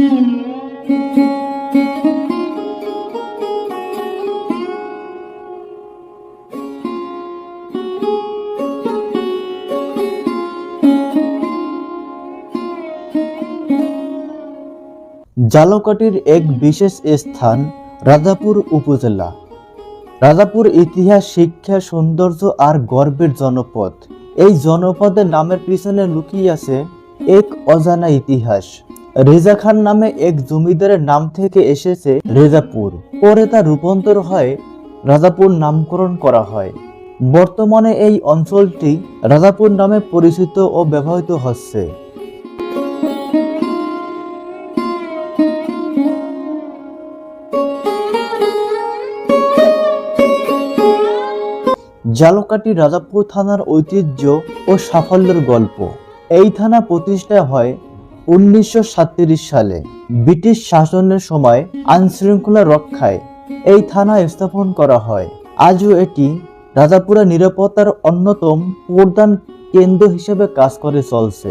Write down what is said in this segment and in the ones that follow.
জালকাটির এক বিশেষ স্থান রাজাপুর উপজেলা। রাজাপুর ইতিহাস, শিক্ষা, সৌন্দর্য আর গর্বের জনপদ। এই জনপদের নামের পিছনে লুকিয়ে আছে এক অজানা ইতিহাস। রেজা খান নামে এক জমিদারের নাম থেকে এসেছে রেজাপুর। পরে তা রূপান্তর হয় রাজাপুর নামকরণ করা হয়। বর্তমানে এই অঞ্চলটি রাজাপুর নামে পরিচিত ও ব্যবহৃত হচ্ছে। জালকাটি রাজাপুর থানার ঐতিহ্য ও সাফল্যের গল্প। এই থানা প্রতিষ্ঠা হয় উনিশশো সালে ব্রিটিশ শাসনের সময় আইনশৃঙ্খলা রক্ষায় এই থানা স্থাপন করা হয়। আজও এটি রাজাপুরা নিরাপত্তার অন্যতম প্রধান কেন্দ্র হিসেবে কাজ করে চলছে।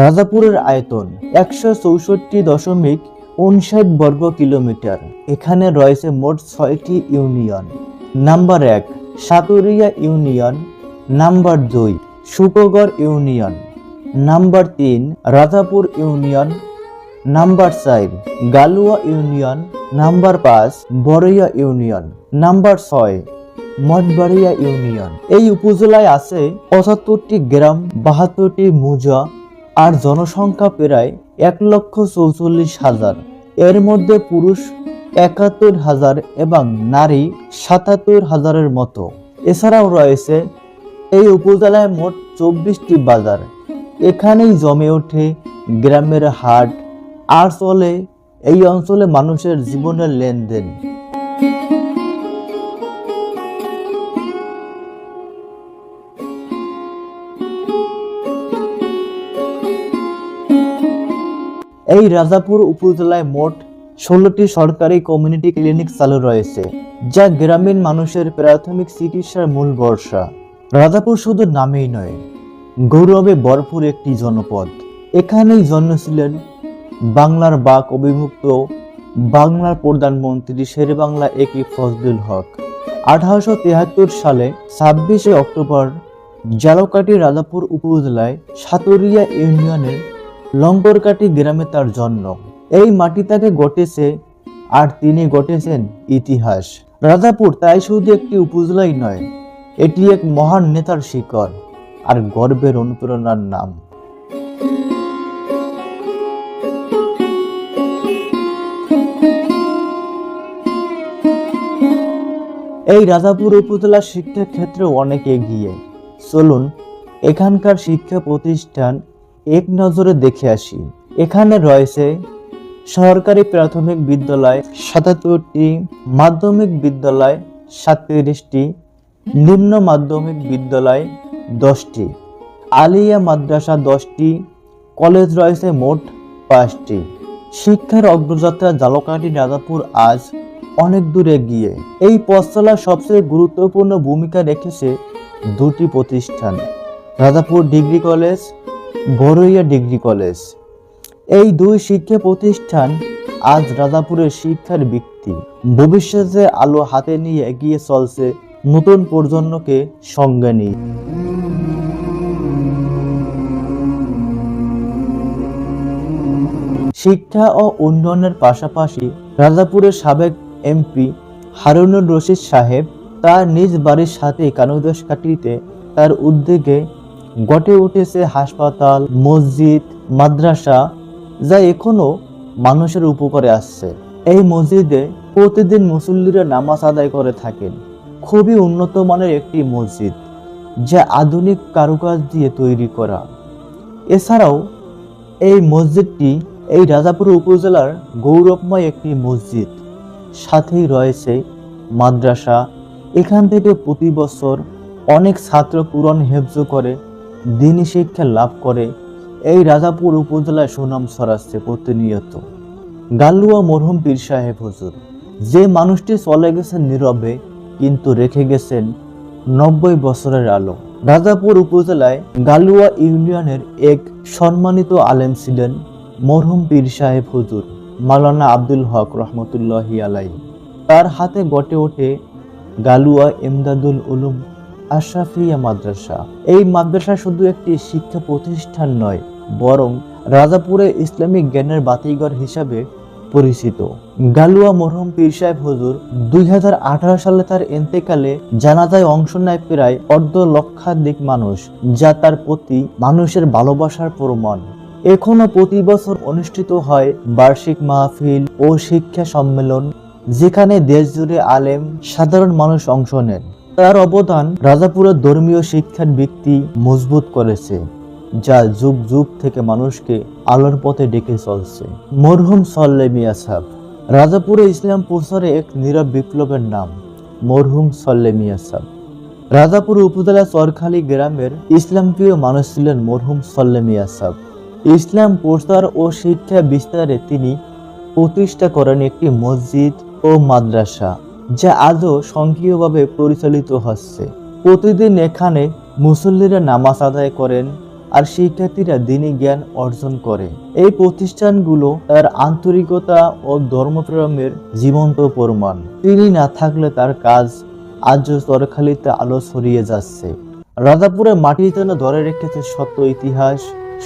রাজাপুরের আয়তন একশো চৌষট্টি দশমিক উনষাট বর্গ কিলোমিটার। এখানে রয়েছে মোট ছয়টি ইউনিয়ন। নাম্বার এক, সাতুরিয়া ইউনিয়ন নাম্বার দুই সুকগড় ইউনিয়ন। নাম্বার তিন, রাজাপুর ইউনিয়ন। নাম্বার চার, গালুয়া ইউনিয়ন। নাম্বার পাঁচ, বড়ইয়া ইউনিয়ন। নাম্বার ছয়, মঠবাড়িয়া ইউনিয়ন। এই উপজেলায় আছে পঁচাত্তরটি গ্রাম, বাহাত্তরটি মুজা আর জনসংখ্যা প্রায় এক লক্ষ চৌচল্লিশ হাজার। এর মধ্যে পুরুষ একাত্তর হাজার এবং নারী সাতাত্তর হাজারের মতো। এছাড়াও রয়েছে এই উপজেলায় মোট চব্বিশটি বাজার। এখানেই জমে ওঠে গ্রামের হাট, আর চলে এই অঞ্চলে মানুষের জীবনের লেনদেন। এই রাজাপুর উপজেলায় মোট ষোলোটি সরকারি কমিউনিটি ক্লিনিক চালু রয়েছে, যা গ্রামীণ মানুষের প্রাথমিক চিকিৎসার মূল ভরসা। রাজাপুর শুধু নামেই নয়, গৌরবে ভরপুর একটি জনপদ। এখানেই জন্মেছিলেন বাংলার বাক অবিমুক্ত বাংলার প্রধানমন্ত্রী শেরে বাংলা একি ফজলুল হক। আঠারোশো তেহাত্তর সালে ছাব্বিশে অক্টোবর জালকাটি রাজাপুর উপজেলায় সাতুরিয়া ইউনিয়নের লঙ্করকাটি গ্রামে তার জন্ম। এই মাটি তাকে গটেছে আর তিনি গটেছেন ইতিহাস। রাজাপুর তাই শুধু একটি উপজেলাই নয় এটি এক মহান নেতার শিকড় আর গর্বের অনুপ্রেরণার নাম। এই রাজাপুর উপজেলা শিক্ষা ক্ষেত্রে অনেক এগিয়ে। চলুন এখানকার শিক্ষা প্রতিষ্ঠান এক নজরে দেখে আসি। এখানে রয়েছে সরকারি প্রাথমিক বিদ্যালয় সাতাত্তরটি, মাধ্যমিক বিদ্যালয় সাতত্রিশটি নিম্ন মাধ্যমিক বিদ্যালয় দশটি, আলিয়া মাদ্রাসা দশটি, কলেজ রয়েছে মোট পাঁচটি। শিক্ষার অগ্রযাত্রা জালকাঠি রাজাপুর আজ অনেক দূরে গিয়ে এই পথ চলার সবচেয়ে গুরুত্বপূর্ণ ভূমিকা রেখেছে দুটি প্রতিষ্ঠান Rajapur degree college, Baraiya degree college. এই দুই শিক্ষা প্রতিষ্ঠান আজ রাজাপুরের শিক্ষার ভিত্তি। ভবিষ্যতে আলো হাতে নিয়ে এগিয়ে চলছে নতুন প্রজন্মকে সঙ্গে নিয়ে। শিক্ষা ও উন্নয়নের পাশাপাশি রাজাপুরের সাবেক এমপি হারুনুর রশিদ সাহেব তার নিজ বাড়ির সাথে কানুদশ কাটিতে তার উদ্যোগে গটে উঠেছে হাসপাতাল, মসজিদ, মাদ্রাসা, যা এখনও মানুষের উপকারে আসছে। এই মসজিদে প্রতিদিন মুসল্লিরা নামাজ আদায় করে থাকেন। খুবই উন্নত মানের একটি মসজিদ, যা আধুনিক কারুকাজ দিয়ে তৈরি করা। এছাড়াও, এই মসজিদটি এই রাজাপুর উপজেলার গৌরবময় একটি মসজিদ। সাথেই রয়েছে মাদ্রাসা, এখান থেকে প্রতি বছর অনেক ছাত্র পুরন হেফজ করে, দিনী শিক্ষা লাভ করে, এই রাজাপুর উপজেলায় সুনাম ছড়াচ্ছে প্রতিনিয়ত। গালুয়া মরহুম পীর সাহেব হুজুর, যে মানুষটি চলে গেছে নীরবে কিন্তু রেখে গেছেন নব্বই বছরের আলো। রাজাপুর উপজেলায় গালুয়া ইউনিয়নের এক সম্মানিত আলেম ছিলেন মরহুম পীর সাহেব হুজুর, মাওলানা আব্দুল হক রহমতুল্লাহি আলাই তার হাতে গটে ওঠে গালুয়া এমদাদুল উলুম আশরাফিয়া মাদ্রাসা। এই মাদ্রাসা শুধু একটি শিক্ষা প্রতিষ্ঠান নয়, বরং রাজাপুরে ইসলামিক জ্ঞানের বাতিঘর হিসাবে পরিচিত। গালুয়া মরহুম পীর সাহেব হুজুর দুই সালে তার এন্তেকালে জানাজায় অংশ নেয় প্রায় অর্ধ লক্ষাধিক মানুষ, যা তার প্রতি মানুষের ভালোবাসার প্রমাণ। এখনও প্রতি বছর অনুষ্ঠিত হয় বার্ষিক মাহফিল ও শিক্ষা সম্মেলন, যেখানে দেশ জুড়ে আলেম, সাধারণ মানুষ অংশ নেন। তার অবদান রাজাপুরের ধর্মীয় শিক্ষার ভিত্তি মজবুত করেছে। যা যুগ যুগ থেকে মানুষকে আলোর পথে ডেকে চলছে। মরহুম সল্লে মিয়া সাহেব রাজাপুরে ইসলাম প্রচারে এক নীরব বিপ্লবের নাম, মরহুম সল্লে মিয়া সাহেব রাজাপুর উপজেলা চরখালী গ্রামের ইসলামপ্রিয় মানুষ ছিলেন মরহুম সল্লে মিয়া সাহেব ইসলাম প্রচার ও শিক্ষা বিস্তারে তিনি প্রতিষ্ঠা করেন একটি মসজিদ ও মাদ্রাসা, যা আজও সক্রিয়ভাবে পরিচালিত হচ্ছে। প্রতিদিন এখানে মুসল্লিরা নামাজ আদায় করেন আর শিক্ষার্থীরা দিনী জ্ঞান অর্জন করে। এই প্রতিষ্ঠানগুলো তার আন্তরিকতা ও ধর্মপ্রেমের জীবন্ত প্রমাণ। তিনি না থাকলে তার কাজ আজও তরখালিতে আলো ছড়িয়ে যাচ্ছে। রাজাপুরের মাটি যেন ধরে রেখেছে শত ইতিহাস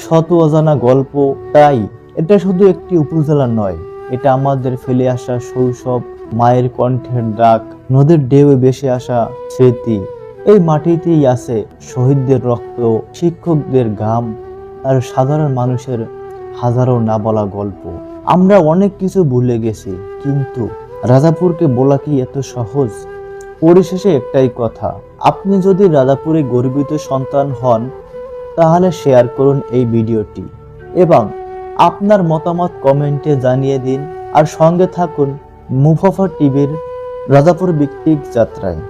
শত অজানা গল্প। তাই এটা শুধু একটি উপজেলা নয়, এটা আমাদের ফেলে আসা শৈশব, মায়ের কণ্ঠের ডাক, নদীর ঢেউয়ে ভেসে আসা স্মৃতি। এই মাটিতেই আছে শহীদদের রক্ত, শিক্ষকদের ঘাম আর সাধারণ মানুষের হাজারো না বলা গল্প। আমরা অনেক কিছু ভুলে গেছি, কিন্তু রাজাপুরকে বলা কি এত সহজ? পরিশেষে একটাই কথা, আপনি যদি রাজাপুরে গর্বিত সন্তান হন, তাহলে শেয়ার করুন এই ভিডিওটি এবং আপনার মতামত কমেন্টে জানিয়ে দিন আর সঙ্গে থাকুন মুফাফা টিভির রাজাপুর ভিত্তিক যাত্রায়।